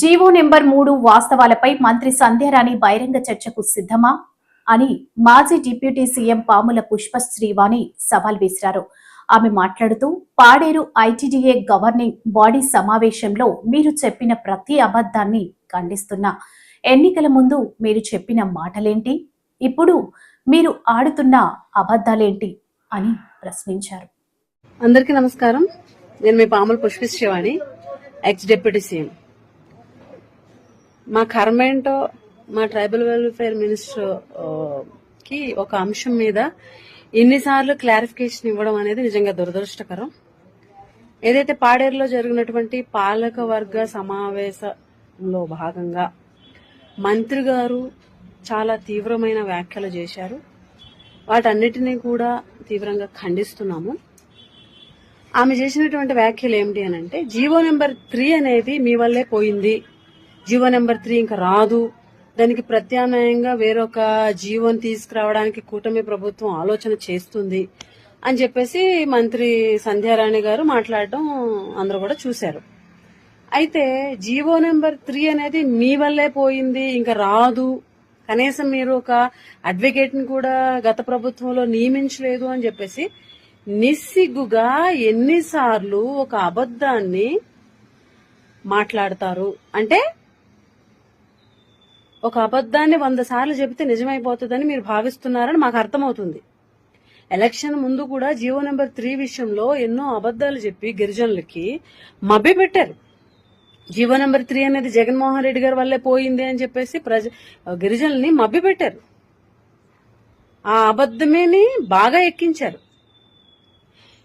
GO number మూడు వాస్తవాలపై మంత్రి సంధ్యారాణి బహిరంగ చర్చకు సిద్ధమా అని మాజీ డిప్యూటీ సీఎం పాముల పుష్ప శ్రీవాణి సవాల్ విసిరారు. ఆమె మాట్లాడుతూ పాడేరు ఐటీడీఏ గవర్నింగ్ బాడీ సమావేశంలో మీరు చెప్పిన ప్రతి అబద్ధాన్ని ఖండిస్తున్నా. ఎన్నికల ముందు మీరు చెప్పిన మాటలేంటి? ఇప్పుడు మీరు ఆడుతున్న అబద్ధాలేంటి? అని ప్రశ్నించారు. అందరికీ నమస్కారం. నేను మీ పాముల పుష్పిశ్రవాణి ఎక్స్ డిప్యూటీ సీఎం. మా కర్మ ఏంటో మా ట్రైబల్ వెల్ఫేర్ మినిస్టర్కి ఒక అంశం మీద ఇన్నిసార్లు క్లారిఫికేషన్ ఇవ్వడం అనేది నిజంగా దురదృష్టకరం. ఏదైతే పాడేరులో జరిగినటువంటి పాలక వర్గ సమావేశంలో భాగంగా మంత్రి గారు చాలా తీవ్రమైన వ్యాఖ్యలు చేశారు. వాటన్నిటినీ కూడా తీవ్రంగా ఖండిస్తున్నాము. ఆమె చేసినటువంటి వ్యాఖ్యలు ఏమిటి అని అంటే జీవో నెంబర్ త్రీ అనేది మీ వల్లే పోయింది. జీవో నెంబర్ త్రీ ఇంకా రాదు. దానికి ప్రత్యామ్నాయంగా వేరొక జీవోని తీసుకురావడానికి కూటమి ప్రభుత్వం ఆలోచన చేస్తుంది అని చెప్పేసి మంత్రి సంధ్యారాణి గారు మాట్లాడడం అందరూ కూడా చూశారు. అయితే జీవో నెంబర్ త్రీ అనేది మీ వల్లే పోయింది ఇంకా రాదు. కనీసం మీరు ఒక అడ్వకేట్ని కూడా గత ప్రభుత్వంలో నియమించలేదు అని చెప్పేసి నిస్సిగ్గుగా ఎన్నిసార్లు ఒక అబద్ధాన్ని మాట్లాడతారు. అంటే ఒక అబద్ధాన్ని వంద సార్లు చెబితే నిజమైపోతుందని మీరు భావిస్తున్నారని మాకు అర్థమవుతుంది. ఎలక్షన్ ముందు కూడా జీవో నెంబర్ త్రీ విషయంలో ఎన్నో అబద్ధాలు చెప్పి గిరిజనులకి మభ్య పెట్టారు. జీవో నెంబర్ త్రీ అనేది జగన్మోహన్ రెడ్డి గారి వల్లే పోయింది అని చెప్పేసి ప్రజ గిరిజనుల్ని మభ్య పెట్టారు. ఆ అబద్ధమేని బాగా ఎక్కించారు.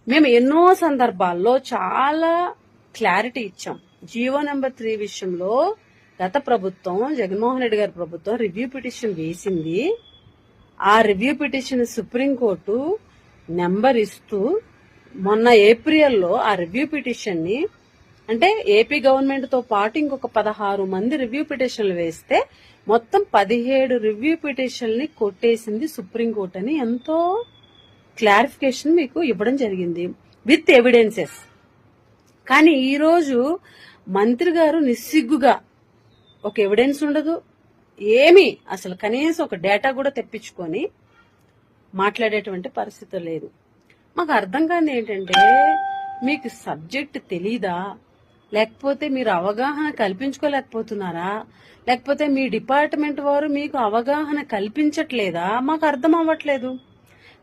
మేము ఎన్నో సందర్భాల్లో చాలా క్లారిటీ ఇచ్చాం. జీవో నెంబర్ త్రీ విషయంలో గత ప్రభుత్వం జగన్మోహన్ రెడ్డి గారి ప్రభుత్వం రివ్యూ పిటిషన్ వేసింది. ఆ రివ్యూ పిటిషన్ సుప్రీంకోర్టు నెంబర్ ఇస్తూ మొన్న ఏప్రిల్లో ఆ రివ్యూ పిటిషన్ని అంటే ఏపీ గవర్నమెంట్తో పాటు ఇంకొక పదహారు మంది రివ్యూ పిటిషన్లు వేస్తే మొత్తం పదిహేడు రివ్యూ పిటిషన్ని కొట్టేసింది సుప్రీంకోర్టు అని ఎంతో క్లారిఫికేషన్ మీకు ఇవ్వడం జరిగింది విత్ ఎవిడెన్సెస్. కానీ ఈరోజు మంత్రి గారు నిస్సిగ్గుగా ఒక ఎవిడెన్స్ ఉండదు. ఏమీ అసలు కనీసం ఒక డేటా కూడా తెప్పించుకొని మాట్లాడేటువంటి పరిస్థితి లేదు. మాకు అర్థం కాని ఏంటంటే మీకు సబ్జెక్ట్ తెలీదా? లేకపోతే మీరు అవగాహన కల్పించుకోలేకపోతున్నారా? లేకపోతే మీ డిపార్ట్మెంట్ వారు మీకు అవగాహన కల్పించట్లేదా? మాకు అర్థం అవ్వట్లేదు.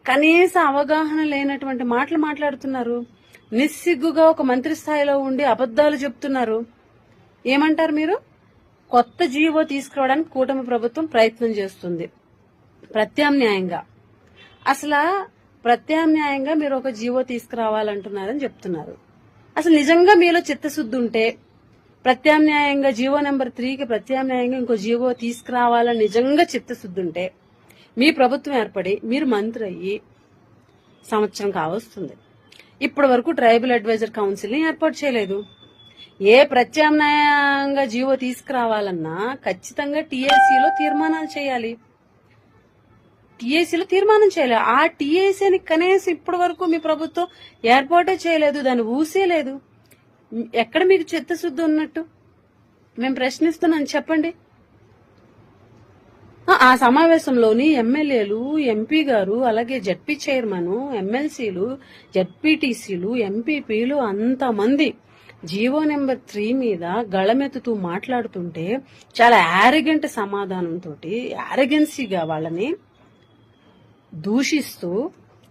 కనీస అవగాహన లేనటువంటి మాటలు మాట్లాడుతున్నారు. నిస్సిగ్గుగా ఒక మంత్రి స్థాయిలో ఉండి అబద్ధాలు చెప్తున్నారు. ఏమంటారు మీరు? కొత్త జీవో తీసుకురావడానికి కూటమి ప్రభుత్వం ప్రయత్నం చేస్తుంది. ప్రత్యామ్నాయంగా. అసలు ప్రత్యామ్నాయంగా మీరు ఒక జీవో తీసుకురావాలంటున్నారని చెప్తున్నారు. అసలు నిజంగా మీలో చిత్తశుద్ధి ఉంటే ప్రత్యామ్నాయంగా జీవో నెంబర్ త్రీకి ప్రత్యామ్నాయంగా ఇంకో జీవో తీసుకురావాలని నిజంగా చిత్తశుద్ధి ఉంటే మీ ప్రభుత్వం ఏర్పడి మీరు మంత్రి అయ్యి సంవత్సరం కావస్తుంది. ఇప్పటి వరకు ట్రైబల్ అడ్వైజర్ కౌన్సిల్ని ఏర్పాటు చేయలేదు. ఏ ప్రత్యామ్నాయంగా జీవో తీసుకురావాలన్నా ఖచ్చితంగా టీఎస్సీలో తీర్మానాలు చేయాలి. టీఏసీలో తీర్మానం చేయాలి. ఆ టీఏసీని కనీసం ఇప్పటి వరకు మీ ప్రభుత్వం ఏర్పాటే చేయలేదు దాన్ని ఊసేయలేదు ఎక్కడ మీకు చిత్తశుద్ధి ఉన్నట్టు? మేము ప్రశ్నిస్తున్నాం చెప్పండి. ఆ, ఆ సమావేశంలోని ఎమ్మెల్యేలు ఎంపీ గారు అలాగే జడ్పీ చైర్మన్ ఎమ్మెల్సీలు జడ్పీటీసీలు ఎంపీపీలు అంతమంది జీవో నెంబర్ త్రీ మీద గళమెత్తుతూ మాట్లాడుతుంటే చాలా యారగెంట్ సమాధానంతో యారగెన్సీగా వాళ్ళని దూషిస్తూ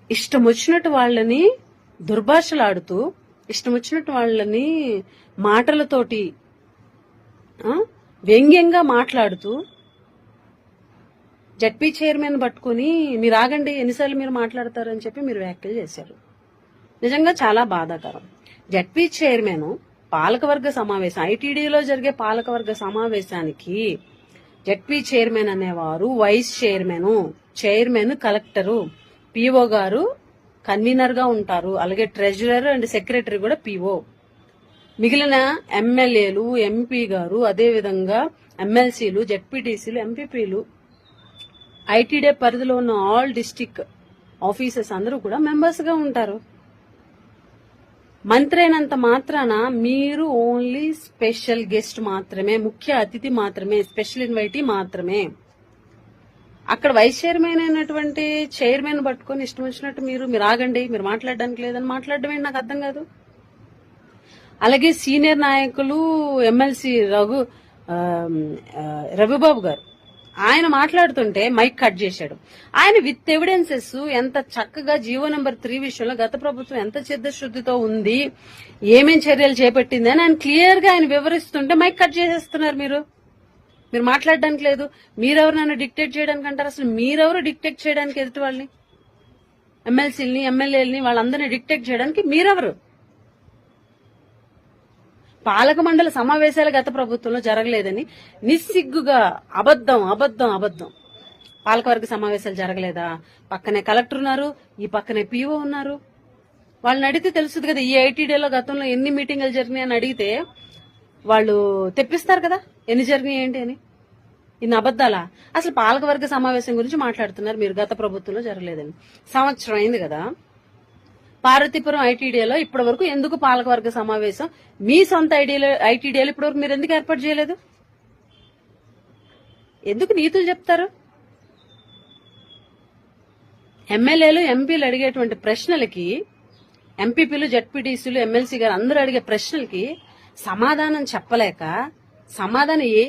ఇష్టం వచ్చినట్టు వాళ్ళని దుర్భాషలాడుతూ ఇష్టం వచ్చినట్టు వాళ్ళని మాటలతోటి వ్యంగ్యంగా మాట్లాడుతూ జడ్పీ చైర్మన్ పట్టుకుని మీరు ఆగండి ఎన్నిసార్లు మీరు మాట్లాడతారు అని చెప్పి మీరు వ్యాఖ్యలు చేశారు. నిజంగా చాలా బాధాకరం. జడ్పీ చైర్మన్ పాలకవర్గ సమావేశం ఐటీడీలో జరిగే పాలకవర్గ సమావేశానికి జడ్పీ చైర్మన్ అనేవారు vice chairman chairman collector PO గారు కన్వీనర్గా ఉంటారు. అలాగే ట్రెజరర్ అండ్ సెక్రటరీ కూడా పిఓ. మిగిలిన ఎమ్మెల్యేలు ఎంపీ గారు అదేవిధంగా ఎమ్మెల్సీలు జడ్పీటీసీలు ఎంపీపీలు ఐటీడే పరిధిలో ఉన్న ఆల్ డిస్టిక్ ఆఫీసర్స్ అందరూ కూడా మెంబర్స్గా ఉంటారు. మంత్రి అయినంత మాత్రాన మీరు ఓన్లీ స్పెషల్ గెస్ట్ మాత్రమే ముఖ్య అతిథి మాత్రమే స్పెషల్ ఇన్వైటీ మాత్రమే. అక్కడ వైస్ చైర్మన్ అయినటువంటి చైర్మన్ పట్టుకొని ఇష్టం వచ్చినట్టు మీరు మీరు ఆగండి మీరు మాట్లాడడానికి లేదని మాట్లాడడం ఏంటి నాకు అర్థం కాదు. అలాగే సీనియర్ నాయకులు ఎమ్మెల్సీ రఘు రవిబాబు గారు. ఆయన మాట్లాడుతుంటే మైక్ కట్ చేశాడు. ఆయన విత్ ఎవిడెన్సెస్ ఎంత చక్కగా జీవో నెంబర్ త్రీ విషయంలో గత ప్రభుత్వం ఎంత చిత్తశుద్ధితో ఉంది ఏమేం చర్యలు చేపట్టింది అని ఆయన క్లియర్గా ఆయన వివరిస్తుంటే మైక్ కట్ చేసేస్తున్నారు మీరు. మీరు మాట్లాడడానికి లేదు. మీరెవరు నన్ను డిక్టేట్ చేయడానికి అంటారు? అసలు మీరెవరు డిక్టేట్ చేయడానికి ఎదుటి వాళ్ళని? ఎమ్మెల్సీలని ఎమ్మెల్యేలని వాళ్ళందరినీ డిక్టేట్ చేయడానికి మీరెవరు? పాలక మండలి సమావేశాలు గత ప్రభుత్వంలో జరగలేదని నిస్సిగ్గుగా అబద్ధం అబద్ధం అబద్ధం. పాలకవర్గ సమావేశాలు జరగలేదా? పక్కనే కలెక్టర్ ఉన్నారు ఈ పక్కనే పీఓ ఉన్నారు. వాళ్ళని అడిగితే తెలుస్తుంది కదా ఈ ఐటీడీలో గతంలో ఎన్ని మీటింగులు జరిగినాయి అని అడిగితే వాళ్ళు తెప్పిస్తారు కదా ఎన్ని జరిగినాయి ఏంటి అని. ఇన్ని అబద్దాలా అసలు పాలకవర్గ సమావేశం గురించి మాట్లాడుతున్నారు మీరు గత ప్రభుత్వంలో జరగలేదని. సంవత్సరం అయింది కదా. పార్వతీపురం ఐటీడీఏలో ఇప్పటి వరకు ఎందుకు పాలకవర్గ సమావేశం? మీ సొంత ఐడియాలో ఐటీడీఏలో ఇప్పటి వరకు మీరు ఎందుకు ఏర్పాటు చేయలేదు? ఎందుకు నీతులు చెప్తారు? ఎమ్మెల్యేలు ఎంపీలు అడిగేటువంటి ప్రశ్నలకి ఎంపీపీలు జడ్పీటీసీలు ఎమ్మెల్సీ గారు అందరూ అడిగే ప్రశ్నలకి సమాధానం చెప్పలేక సమాధానం ఏ